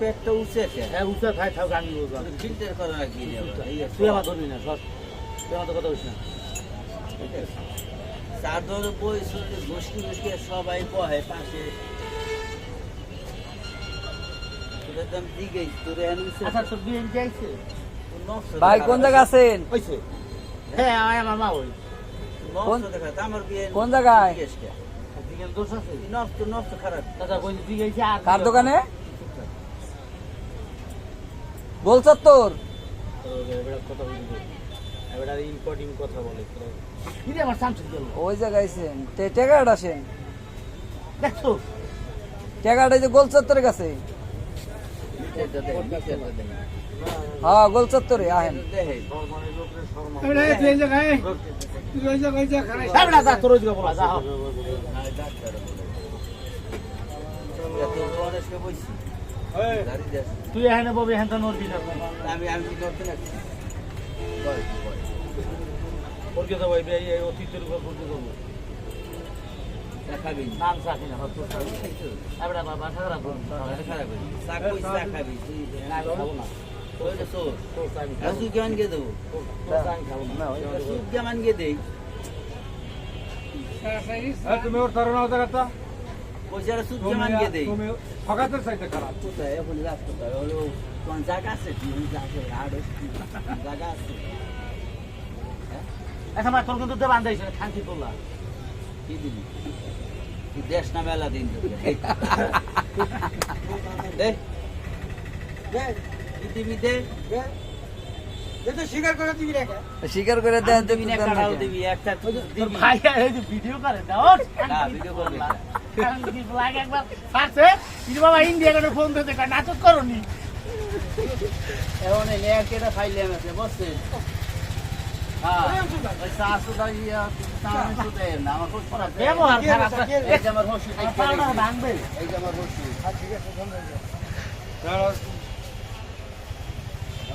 পেটটা হ্যাঁ উঠে খাই থাক আমি ফিল্টার করা রাখবি না আবার। এই তুই আমার ধরবি না সব। তুই কথা না। চার দলে বই শুনতে সবাই বহে পাশে। আচ্ছা ভাই কোন জায়গা আছেন? হ্যাঁ আয় আমার মা ওই কোন- জায়গায়? কার দোকানে? বলছত তোর। ওই জায়গায় আছেন টেকাট আসেন টেকাট এই যে গোলচত্বরের কাছে। হ্যাঁ গোল চত্বরে, আহেন তুই এখানে ববি এখানে নড়বি না আমি আমি কি করতে না বল। যাব এই নাম চাকরি না হতো এবার বাবা সারা খারাপ হয়েছে। চা খাবি? তুই তুমি ওর তারা নাও দেখাতা পয়সাটা সুদ কেমন কে দেই? তুমি ঠকাতে চাইতে খারাপ কোথায়? এখন রাস্তায়। হলো কোন জায়গা আছে? তুই জায়গা আছে, জায়গা আছে। এখন আমার তোর কিন্তু দেবান দিয়েছে খাঙ্কি তোলা কি দিবি? দেশ না মেলা দিন দে। দে। কি স্বীকার করে দিবি স্বীকার করে দেন দিবি না, একটা দিবি, একটা তোর ভাই এই যে ভিডিও করে দাও না, ভিডিও করবি। না। খাঙ্কি লাগে একবার পারছে কিন্তু বাবা ইন্ডিয়া করে ফোন দিতে কয় নাটক করনি। এখন এই লেয়ার কেটে ফাইলে আছে, বুঝছিস? হ্যাঁ, ওই চা সুদা চা। আমি সুদে না, আমার খুব খারাপ। ব্যবহার খারাপ এই যে আমার হসু, এই যে পাউডার ভাঙবে। এই যে আমার হসু।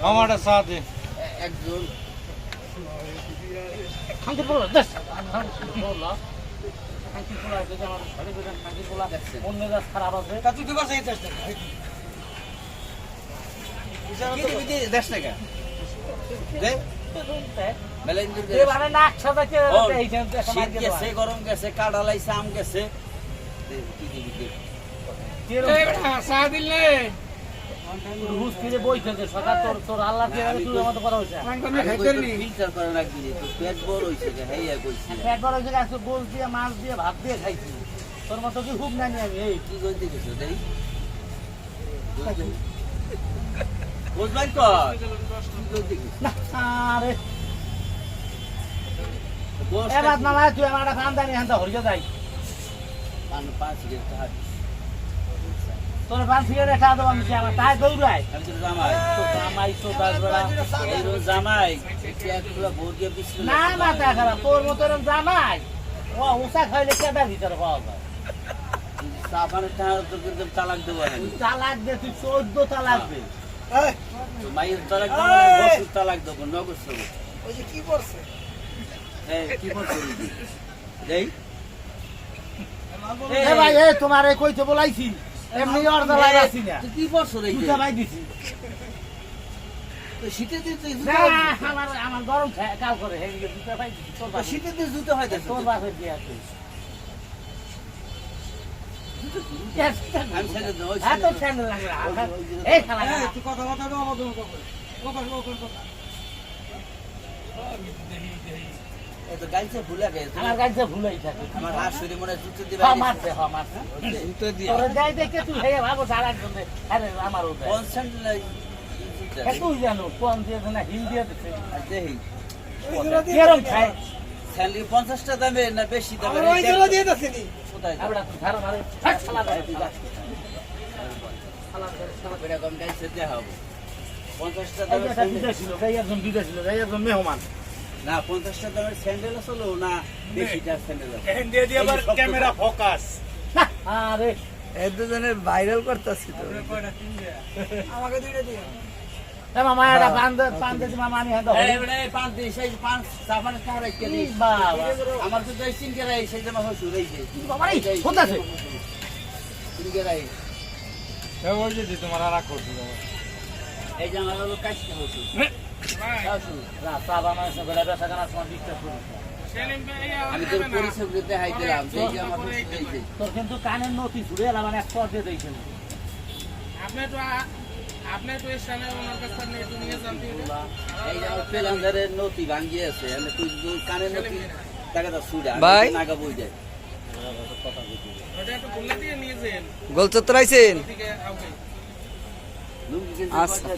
আমারটা সাথে। একজন। গরম গেছে, কাঁঠাল আইছে, আম গেছে। কি হুস ফিরে বই থেকে সকাল তোর তোর আল্লাহ আমি তুই আমাদের কথা হইছে ফিল্টার করে রাখবি তোর পেট বড় হইছে রে, হেইয়া কইছি। পেট বড় হয়েছে আজকে গোল দিয়ে মাছ দিয়ে ভাত দিয়ে খাইছি তোর মতো কি হুক নাই আমি এই কি কইতে গেছো, দেই? বুঝবাই কর। কি কইতে গেছো? না আরে এবার। মামা তুই আমার একটা খানদানি হান্দা হরিয়ে যাই পান- পাঁচ সিগারেট তো হাঁটিস। তোর পান ফিরে খা দেবো আমি আমার তাই দৌড়াই? আমি তোর জামাই। তো জামাই তো এই রোজ জামাই, একটু ভোট দিয়ে বিস্কুট না খাইছি। মাথা খারাপ তোর মতো জামাই। ও উষা খাইলে কেটার ভিতরে পাওয়া যায়। চা পানের টাকা তোর কিন্তু তালাক দেবো তালাক দে তুই চোদ্দ তালাক দে। তো মায়ের তালাক দেবো না, তালাক দেবো। ওই যে কি করছে? এই, কি করছ? দেই? ভাই এ তোমার এই কইতে বলাইছি। এমনি অর্ধ লাগাইছি না। কি করছ রে? দুটা ভাই দিছি। শীতের দিন তুই না আমার আমার গরম কাল করে হে ভাই শীতের দিন জুতো হয়। তোর বাপের দিয়ে আছে। কথা কথা কথা কথা গাইছে। আমার কাছে ভুলেই থাকে। আমার হাত শরীর মনে জুতো দিবে হ্যাঁ মারছে হ্যাঁ মারছে। জুতো দিয়ে। তোর যাই দেখে তুই হে ভাবো সারা একজন আরে আমার ওটা কোন স্যান্ডেল এই জুতো? হে তুই জানো কোন দিয়েছে না হিল দিয়ে আর কেরম খায়? দামে না বেশি দামে? আমার ওইগুলো দিয়ে দিছিনি কোথায় আমরা তুই ধারো মারে হাট শালা ধরে তুই যা। এরকম গাইছে দেওয়া হব। পঞ্চাশটা এই যে দামের একটা স্যান্ডেল বিদেশি লোক, এই একজন বিদেশি লোক, এই একজন মেহমান। না পঞ্চাশটা দামের স্যান্ডেল আসলো না বেশিটা স্যান্ডেল আবার ক্যামেরা ফোকাস আরে এই দুজনের ভাইরাল করতেছি তো আমাকে দুইটা দিয়ে মামা এটা পান পান দে মামা আমি হ্যাঁ এই পান দিই, সেই পান সাবান কার রেখে দিই। বাবা। আমার তো এই সিনকে সেই যে আমার শ্বশুর যে। বাবা রে, কোথাছে? সিনকে রাই। ওই যে তোমার আর করছি এই যে আমার হলো শ্বশুর। আমি তোর পরিচয় দেখাই দিলাম সেই যে আমার শ্বশুর এই যে। তোর কিন্তু কানের নতি ছুড়ে এলাম মানে একশো দিয়েছিল আপনি তো আপনি তো এর ওনার কাছ থেকে একটু নিয়ে যান এই যে পেলান্দারের নতি ভাঙ্গিয়ে আছে আমি তুই কানের নতি টাকা দা সুড়া ভাই। নাগা বই যায় গোল চত্বর আইছেন? আচ্ছা।